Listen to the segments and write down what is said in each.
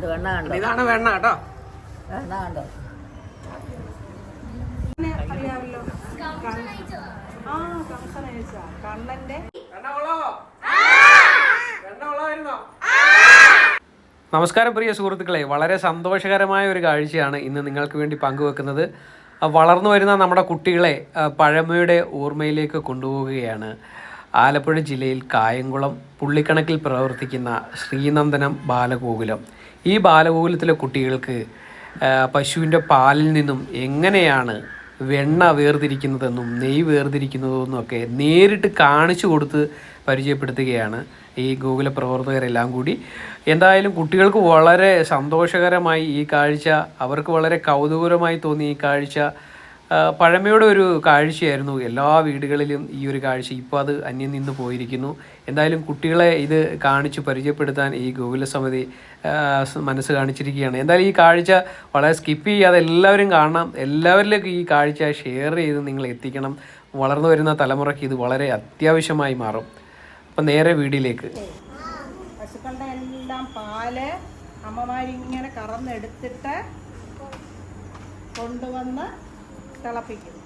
കണ്ടു? വെണ്ണ കണ്ടോ? ഇതാണ് വെണ്ണ കേട്ടോ. വെണ്ണ കണ്ടോ? അറിയാമല്ലോ. ആ കംസൻ അയച്ച. കണ്ണന്റെ. നമസ്കാരം പ്രിയ സുഹൃത്തുക്കളെ. വളരെ സന്തോഷകരമായ ഒരു കാഴ്ചയാണ് ഇന്ന് നിങ്ങൾക്ക് വേണ്ടി പങ്കുവെക്കുന്നത്. വളർന്നു വരുന്ന നമ്മുടെ കുട്ടികളെ പഴമയുടെ ഓർമ്മയിലേക്ക് കൊണ്ടുപോവുകയാണ്. ആലപ്പുഴ ജില്ലയിൽ കായംകുളം പുള്ളിക്കണക്കിൽ പ്രവർത്തിക്കുന്ന ശ്രീനന്ദനം ബാലഗോകുലം. ഈ ബാലഗോകുലത്തിലെ കുട്ടികൾക്ക് പശുവിന്റെ പാലിൽ നിന്നും എങ്ങനെയാണ് വെണ്ണ വേർതിരിക്കുന്നതെന്നും നെയ് വേർതിരിക്കുന്നതെന്നൊക്കെ നേരിട്ട് കാണിച്ചു കൊടുത്ത് പരിചയപ്പെടുത്തുകയാണ് ഈ ഗോകുല പ്രവർത്തകരെല്ലാം കൂടി. എന്തായാലും കുട്ടികൾക്ക് വളരെ സന്തോഷകരമായി ഈ കാഴ്ച അവർക്ക് വളരെ കൗതുകരമായി തോന്നി ഈ കാഴ്ച പഴമയുടെ ഒരു കാഴ്ചയായിരുന്നു എല്ലാ വീടുകളിലും ഈ ഒരു കാഴ്ച. ഇപ്പോൾ അത് അന്യം നിന്ന് പോയിരിക്കുന്നു. എന്തായാലും കുട്ടികളെ ഇത് കാണിച്ച് പരിചയപ്പെടുത്താൻ ഈ ഗോകുല സമിതി മനസ്സ് കാണിച്ചിരിക്കുകയാണ്. എന്തായാലും ഈ കാഴ്ച വളരെ സ്കിപ്പ് ചെയ്യാതെ എല്ലാവരും കാണണം. എല്ലാവരിലേക്കും ഈ കാഴ്ച ഷെയർ ചെയ്ത് നിങ്ങൾ എത്തിക്കണം. വളർന്നു വരുന്ന തലമുറയ്ക്ക് ഇത് വളരെ അത്യാവശ്യമായി മാറും. അപ്പം നേരെ വീടിലേക്ക്. എല്ലാം അമ്മമാരിങ്ങനെ കറന്നെടുത്തിട്ട് കൊണ്ടുവന്ന് തിളപ്പിക്കും.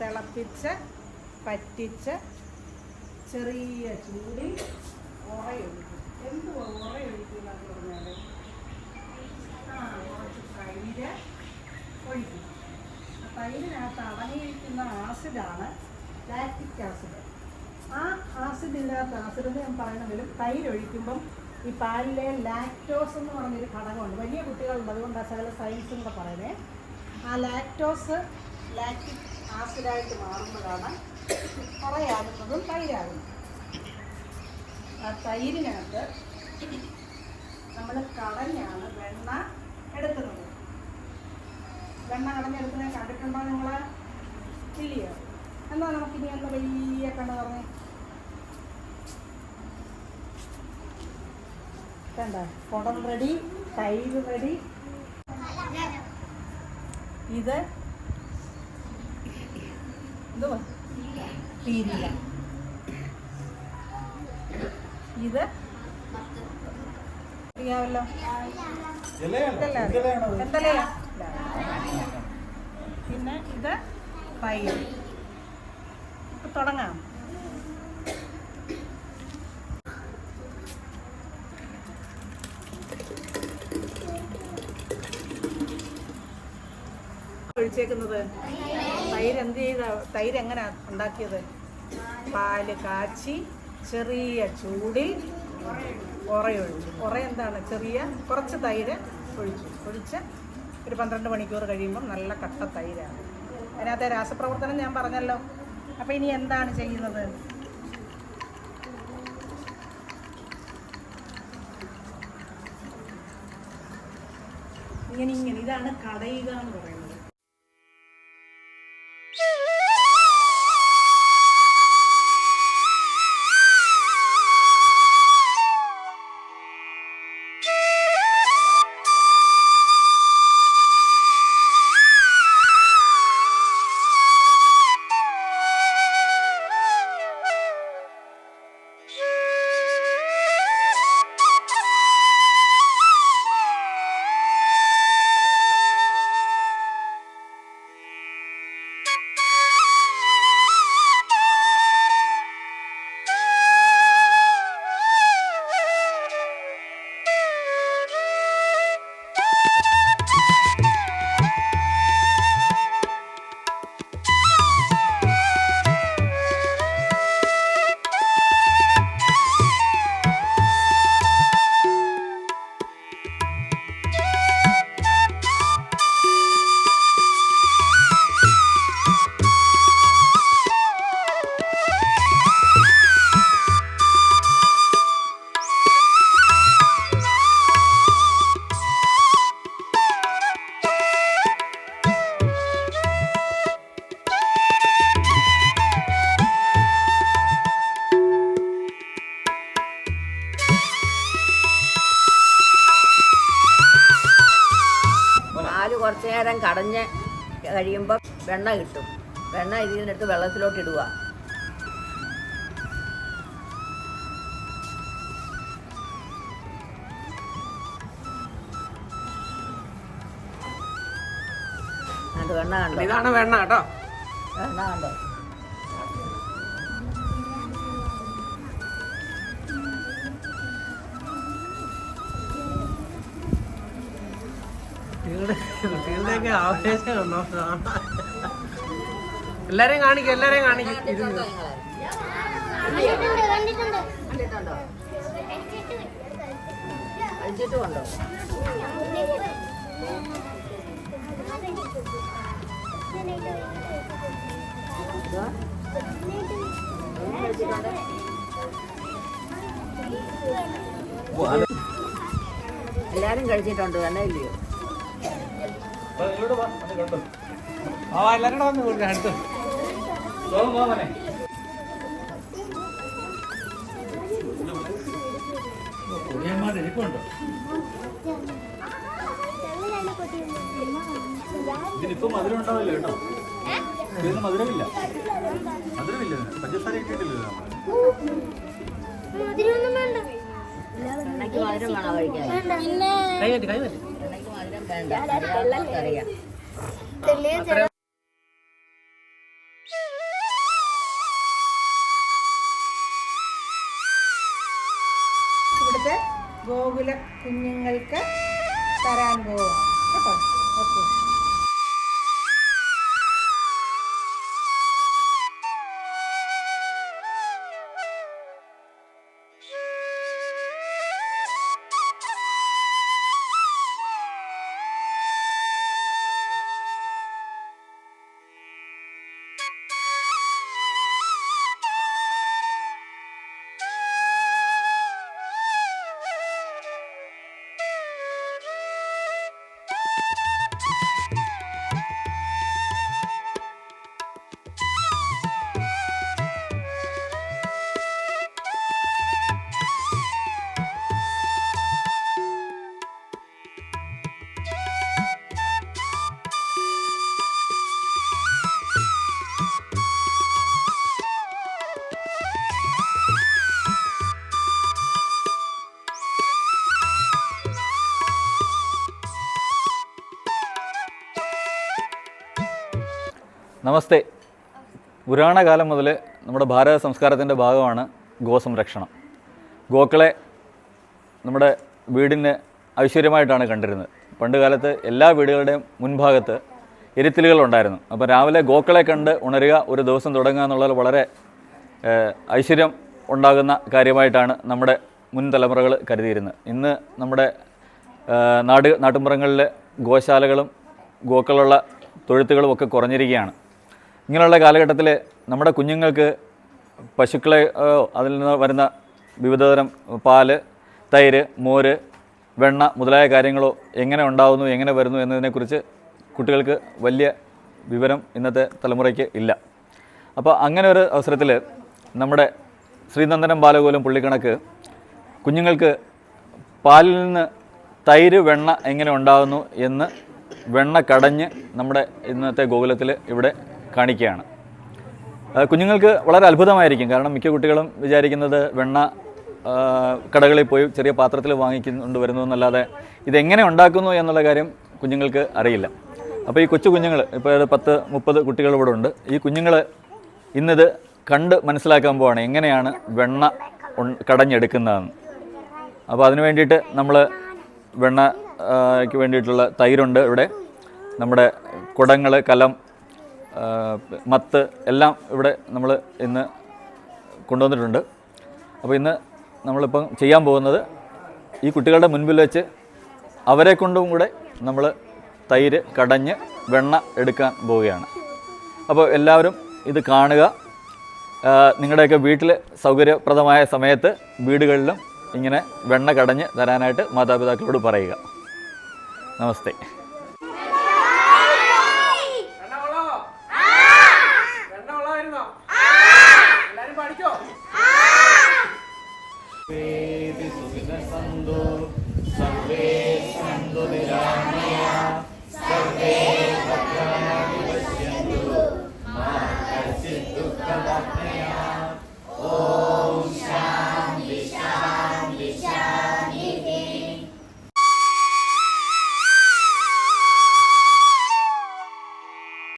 തിളപ്പിച്ച് പറ്റിച്ച് ചെറിയ ചൂടിൽ ഉറയൊഴിക്കും. എന്തുവാ ഉറയൊഴിക്കുക എന്ന് പറഞ്ഞാൽ ആ കുറച്ച് തൈര് ഒഴിക്കും. ആ തൈരിനകത്ത് അടങ്ങിയിരിക്കുന്ന ആസിഡാണ് ലാക്റ്റിക് ആസിഡ്. ആ ആസിഡ് ഇല്ലാത്ത ആസിഡ് ഞാൻ പറയണമെങ്കിലും തൈര് ഒഴിക്കുമ്പം ഈ പാലിലെ ലാക്ടോസ് എന്ന് പറഞ്ഞൊരു ഘടകമുണ്ട്. വലിയ കുട്ടികളുണ്ട് അതുകൊണ്ടാണ് സകല സയൻസും കൂടെ പറയുന്നത് ആ ലാക്ടോസ് ലാക്റ്റിക് ആസിഡായിട്ട് മാറുമ്പോഴാണ് കുറയാകുന്നതും തൈരാകുന്നത്. ആ തൈരിനകത്ത് നമ്മൾ കടഞ്ഞാണ് വെണ്ണ എടുക്കുന്നത്. വെണ്ണ കടഞ്ഞെടുക്കുന്നത് കണ്ടിട്ടുണ്ടോ നിങ്ങൾ ഇല്ലയോ? എന്നാൽ നമുക്കിനി ഒന്ന് വലിയ കണ്ണ് പറഞ്ഞു കണ്ട? കുടം റെഡി തൈര് റെഡി ഇത് ഇത് അറിയാമല്ലോ പിന്നെ ഇത് പയ്യ തുടങ്ങാം. ഒഴിച്ചേക്കുന്നത്. തൈര് എന്ത് ചെയ്ത? തൈര് എങ്ങനെ ഉണ്ടാക്കിയത്? പാൽ കാച്ചി ചെറിയ ചൂടിൽ ഉറയൊഴിച്ചു. ഉറ എന്താണ്? ചെറിയ കുറച്ച് തൈര് ഒഴിച്ചു. ഒഴിച്ച് ഒരു പന്ത്രണ്ട് മണിക്കൂർ കഴിയുമ്പം നല്ല കട്ട തൈരാണ്. അതിനകത്തെ രാസപ്രവർത്തനം ഞാൻ പറഞ്ഞല്ലോ. അപ്പോൾ ഇനി എന്താണ് ചെയ്യുന്നത്? ഇങ്ങനെ ഇങ്ങനെ. ഇതാണ് കടയുക എന്ന് പറയുന്നത്. കുറച്ച് നേരം കടഞ്ഞ് കഴിയുമ്പോൾ വെണ്ണ കിട്ടും. വെണ്ണ ഇതിൽ വെള്ളത്തിലോട്ട് ഇടുക. വെണ്ണ കണ്ടോ? ഇതാണ് വെണ്ണ കേട്ടോ. വെണ്ണ കണ്ടോ? എല്ലാരെയും കാണിക്കും എല്ലാരെയും കാണിക്കും. അതും കഴിച്ചിട്ടുണ്ട്. തന്നെ ഇല്ലയോ ആ എല്ലാരും കൂടെ വന്ന് അടുത്ത്. ഇതിനിപ്പോ മധുരം ഉണ്ടാവില്ല കേട്ടോ. ഇതിന് മധുരമില്ല. മധുരമില്ല. പഞ്ചസാര ഇട്ടിട്ടില്ല വെണ്ണയ്ക്ക് മധുരം വേണോ കഴിക്കാൻ. കൈ കൈ വേണ്ട. അറിയാം അറിയാം ഇവിടുത്തെ ഗോകുല കുഞ്ഞുങ്ങൾക്ക് തരാൻ പോവാം. കേട്ടോ? ഓക്കെ. നമസ്തേ. പുരാണകാലം മുതൽ നമ്മുടെ ഭാരത സംസ്കാരത്തിന്റെ ഭാഗമാണ് ഗോസംരക്ഷണം. ഗോക്കളെ നമ്മുടെ വീടിന് ഐശ്വര്യമായിട്ടാണ് കണ്ടിരുന്നത്. പണ്ട് കാലത്ത് എല്ലാ വീടുകളുടെയും മുൻഭാഗത്ത് എരിത്തിലുകളുണ്ടായിരുന്നു അപ്പോൾ രാവിലെ ഗോക്കളെ കണ്ട് ഉണരുക ഒരു ദിവസം തുടങ്ങുക എന്നുള്ളത് വളരെ ഐശ്വര്യം ഉണ്ടാകുന്ന കാര്യമായിട്ടാണ് നമ്മുടെ മുൻ തലമുറകൾ കരുതിയിരുന്നത്. ഇന്ന് നമ്മുടെ നാട് നാട്ടുമ്പുറങ്ങളിൽ ഗോശാലകളും ഗോക്കളുള്ള തൊഴുത്തുകളും ഒക്കെ കുറഞ്ഞിരിക്കുകയാണ്. ഇങ്ങനെയുള്ള കാലഘട്ടത്തിൽ നമ്മുടെ കുഞ്ഞുങ്ങൾക്ക് പശുക്കളെ അതിൽ നിന്ന് വരുന്ന വിവിധതരം പാൽ തൈര് മോര് വെണ്ണ മുതലായ കാര്യങ്ങളോ എങ്ങനെ ഉണ്ടാകുന്നു എങ്ങനെ വരുന്നു എന്നതിനെക്കുറിച്ച് കുട്ടികൾക്ക് വലിയ വിവരം ഇന്നത്തെ തലമുറയ്ക്ക് ഇല്ല. അപ്പോൾ അങ്ങനെ ഒരു അവസരത്തിൽ നമ്മുടെ ശ്രീനന്ദനം ബാലകോലം പുള്ളിക്കണക്ക് കുഞ്ഞുങ്ങൾക്ക് പാലിൽ നിന്ന് തൈര് വെണ്ണ എങ്ങനെ ഉണ്ടാകുന്നു എന്ന് വെണ്ണ കടഞ്ഞ് നമ്മുടെ ഇന്നത്തെ ഗോകുലത്തിൽ ഇവിടെ കാണിക്കുകയാണ്. കുഞ്ഞുങ്ങൾക്ക് വളരെ അത്ഭുതമായിരിക്കും. കാരണം മിക്ക കുട്ടികളും വിചാരിക്കുന്നത് വെണ്ണ കടകളിൽ പോയി ചെറിയ പാത്രത്തിൽ വാങ്ങിക്കൊണ്ട് വരുന്നു എന്നല്ലാതെ ഇതെങ്ങനെ ഉണ്ടാക്കുന്നു എന്നുള്ള കാര്യം കുഞ്ഞുങ്ങൾക്ക് അറിയില്ല. അപ്പോൾ ഈ കൊച്ചു കുഞ്ഞുങ്ങൾ ഇപ്പോൾ ഒരു പത്ത് മുപ്പത് കുട്ടികൾ ഇവിടെ ഉണ്ട്. ഈ കുഞ്ഞുങ്ങൾ ഇന്നത് കണ്ട് മനസ്സിലാക്കാൻ പോവാണ് എങ്ങനെയാണ് വെണ്ണ കടഞ്ഞെടുക്കുന്നതെന്ന്. അപ്പോൾ അതിന് വേണ്ടിയിട്ട് നമ്മൾ വെണ്ണയ്ക്ക് വേണ്ടിയിട്ടുള്ള തൈരുണ്ട് ഇവിടെ. നമ്മുടെ കുടങ്ങൾ കലം മത്ത് എല്ലാം ഇവിടെ നമ്മൾ ഇന്ന് കൊണ്ടുവന്നിട്ടുണ്ട്. അപ്പോൾ ഇന്ന് നമ്മളിപ്പം ചെയ്യാൻ പോകുന്നത് ഈ കുട്ടികളുടെ മുൻപിൽ വെച്ച് അവരെ കൊണ്ടും കൂടെ നമ്മൾ തൈര് കടഞ്ഞ് വെണ്ണ എടുക്കാൻ പോവുകയാണ്. അപ്പോൾ എല്ലാവരും ഇത് കാണുക. നിങ്ങളുടെയൊക്കെ വീട്ടിൽ സൗകര്യപ്രദമായ സമയത്ത് വീടുകളിലും ഇങ്ങനെ വെണ്ണ കടഞ്ഞ് തരാനായിട്ട് മാതാപിതാക്കളോട് പറയുക. നമസ്തേ. Yeah. Yeah. Yeah.